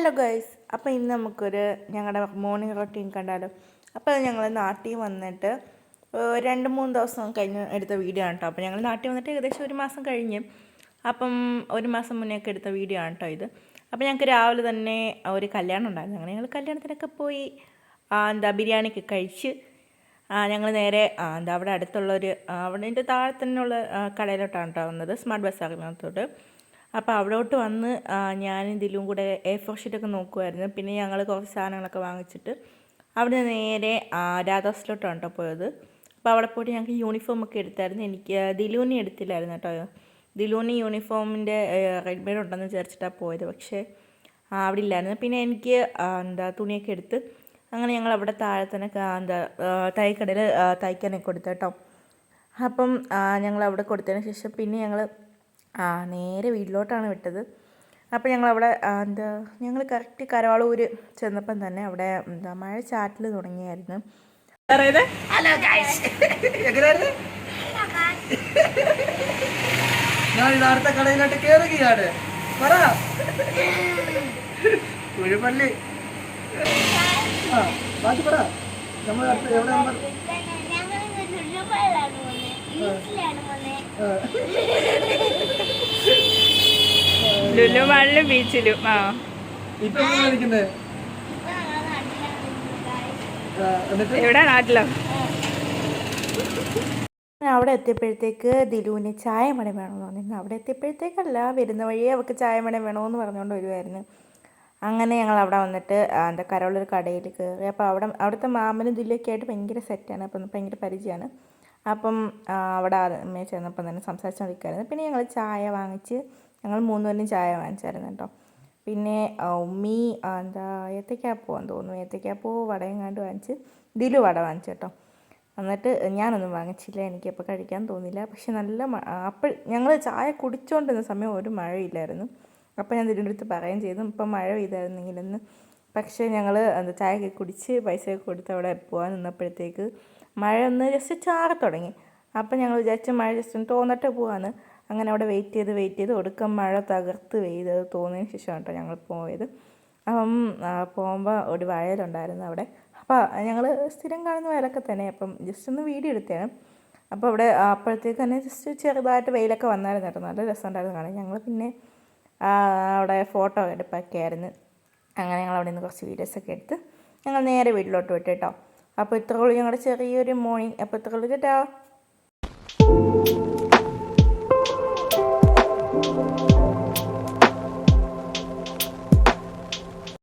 Hello guys അപ്പോൾ ഇന്ന് നമുക്കൊരു ഞങ്ങളുടെ മോർണിംഗ് റൊട്ടീൻ കണ്ടാലോ? അപ്പോൾ ഞങ്ങൾ നാട്ടിൽ വന്നിട്ട് രണ്ട് മൂന്ന് ദിവസം കഴിഞ്ഞ് എടുത്ത വീഡിയോ ആണ് കേട്ടോ അപ്പോൾ ഞങ്ങൾ നാട്ടിൽ വന്നിട്ട് ഏകദേശം ഒരു മാസം കഴിഞ്ഞ് അപ്പം ഒരു മാസം മുന്നേ ഒക്കെ എടുത്ത വീഡിയോ ആണ് കേട്ടോ ഇത്. അപ്പോൾ ഞങ്ങൾക്ക് രാവിലെ തന്നെ ഒരു കല്യാണം ഉണ്ടായിരുന്നു. അങ്ങനെ ഞങ്ങൾ കല്യാണത്തിനൊക്കെ പോയി എന്താ ബിരിയാണിയൊക്കെ കഴിച്ച് ഞങ്ങൾ നേരെ എന്താ അവിടെ അടുത്തുള്ളൊരു ഒരു അവിടെ താഴെ തന്നെയുള്ള കടയിലോട്ടാണ് കേട്ടോ വന്നത് സ്മാർട്ട് ബസ് ബസ്സാറിനകത്തോട്ട് അപ്പോൾ അവിടോട്ട് വന്ന് ഞാൻ ഇതിലും കൂടെ എ ഫോർ ഷീറ്റൊക്കെ നോക്കുമായിരുന്നു പിന്നെ ഞങ്ങൾ കുറച്ച് സാധനങ്ങളൊക്കെ വാങ്ങിച്ചിട്ട് അവിടെ നേരെ രാധാസ്ലോട്ടാണ് കേട്ടോ പോയത്. അപ്പോൾ അവിടെ പോയിട്ട് ഞങ്ങൾക്ക് യൂണിഫോം ഒക്കെ എടുത്തായിരുന്നു. എനിക്ക് ദിലൂനി എടുത്തില്ലായിരുന്നു കേട്ടോ ദിലൂനി യൂണിഫോമിന്റെ റെഡിമെയ്ഡ് ഉണ്ടെന്ന് വിചാരിച്ചിട്ടാണ് പോയത്. പക്ഷേ അവിടെ ഇല്ലായിരുന്നു. പിന്നെ എനിക്ക് എന്താ തുണിയൊക്കെ എടുത്ത് അങ്ങനെ ഞങ്ങൾ അവിടെ താഴെ തന്നെ എന്താ തൈക്കടയിൽ തയ്ക്കാനൊക്കെ കൊടുത്തു കേട്ടോ അപ്പം ഞങ്ങൾ അവിടെ കൊടുത്തതിന് ശേഷം പിന്നെ ഞങ്ങൾ നേരെ വീട്ടിലോട്ടാണ് വിട്ടത്. അപ്പോൾ ഞങ്ങൾ അവിടെ എന്താ ഞങ്ങൾ കറക്റ്റ് കരവാളൂർ ചെന്നപ്പം തന്നെ അവിടെ എന്താ മഴ ചാറ്റൽ തുടങ്ങിയായിരുന്നു. ഹലോ ഞാൻ കടയിലോട്ട് പറ. കുഴിപ്പള്ളി ആ ബാക്കി പറ. നമ്മൾ എവിടെ നമ്മൾ ആ, ലുലു മാളിലും ബീച്ചിലും. ആ. ഇപ്പൊ എങ്ങനെ എന്നിട്ട്? എവിടെ നാട്ടിലോ. അവിടെ എത്തിയപ്പോഴത്തേക്ക് ദിലുവിന് ചായ മണ വേണമെന്ന് പറഞ്ഞിരുന്നു അവിടെ എത്തിയപ്പോഴത്തേക്കല്ല വരുന്ന വഴിയേ അവൾക്ക് ചായ മണ വേണമെന്ന് പറഞ്ഞുകൊണ്ട് വരുമായിരുന്നു അങ്ങനെ ഞങ്ങൾ അവിടെ വന്നിട്ട് എന്താ കരോളൊരു കടയിൽ കയറി. അപ്പോൾ അവിടെ അവിടുത്തെ മാമനും ദില്ലൊക്കെ ആയിട്ട് ഭയങ്കര സെറ്റാണ് അപ്പം ഭയങ്കര പരിചയമാണ്. അപ്പം അവിടെ അമ്മയെ ചെന്നപ്പം തന്നെ സംസാരിച്ചുകൊണ്ടിരിക്കുകയായിരുന്നു പിന്നെ ഞങ്ങൾ ചായ വാങ്ങിച്ച് ഞങ്ങൾ മൂന്നുപേരും ചായ വാങ്ങിച്ചായിരുന്നു കേട്ടോ. പിന്നെ ഉമ്മി എന്താ ഏത്തക്കാപ്പോവാന്ന് തോന്നുന്നു. ഏത്തക്കാപ്പോ കണ്ട് വാങ്ങിച്ച് ദിലു വട വാങ്ങിച്ചു കേട്ടോ. എന്നിട്ട് ഞാനൊന്നും വാങ്ങിച്ചില്ല. എനിക്കപ്പോൾ കഴിക്കാൻ തോന്നില്ല. പക്ഷെ നല്ല അപ്പോൾ ഞങ്ങൾ ചായ കുടിച്ചുകൊണ്ടിരുന്ന സമയം ഒരു മഴയില്ലായിരുന്നു. അപ്പോൾ ഞാൻ ഇതിന്റെ അടുത്ത് പറയുകയും ചെയ്തു. ഇപ്പം മഴ പെയ്തായിരുന്നെങ്കിലെന്ന് പക്ഷേ ഞങ്ങൾ എന്താ ചായയൊക്കെ കുടിച്ച് പൈസയൊക്കെ കൊടുത്ത് അവിടെ പോകാൻ നിന്നപ്പോഴത്തേക്ക് മഴ ഒന്ന് ജസ്റ്റ് ചാറി തുടങ്ങി അപ്പം ഞങ്ങൾ വിചാരിച്ചു മഴ ജസ്റ്റ് ഒന്ന് തോന്നിട്ട് പോകാമെന്ന് അങ്ങനെ അവിടെ വെയിറ്റ് ചെയ്ത് വെയിറ്റ് ചെയ്ത് ഒടുക്കം മഴ തകർത്ത് പെയ്തത് തോന്നിയതിന് ശേഷമാണ് കേട്ടോ ഞങ്ങൾ പോയത്. അപ്പം പോകുമ്പോൾ ഒരു വയലുണ്ടായിരുന്നു അവിടെ. അപ്പോൾ ഞങ്ങൾ സ്ഥിരം കാണുന്ന വയലൊക്കെ തന്നെ. അപ്പം ജസ്റ്റ് ഒന്ന് വീഡിയോ എടുത്തതാണ്. അപ്പോൾ അവിടെ അപ്പോഴത്തേക്ക് തന്നെ ജസ്റ്റ് ചെറുതായിട്ട് വെയിലൊക്കെ വന്നായിരുന്നു കേട്ടോ. നല്ല രസമുണ്ടായിരുന്നു കാണാൻ. ഞങ്ങൾ പിന്നെ അവിടെ ഫോട്ടോ എടുപ്പൊക്കെ ആയിരുന്നു അങ്ങനെ ഞങ്ങൾ അവിടെ നിന്ന് കുറച്ച് വീഡിയോസൊക്കെ എടുത്ത് ഞങ്ങൾ നേരെ വീട്ടിലോട്ട് വിട്ടു കേട്ടോ. അപ്പോൾ ഇത്രയുള്ളൂ ഞങ്ങളുടെ ചെറിയൊരു മോർണിംഗ് അപ്പോൾ ഇത്രയുള്ളൂ കേട്ടോ. うん。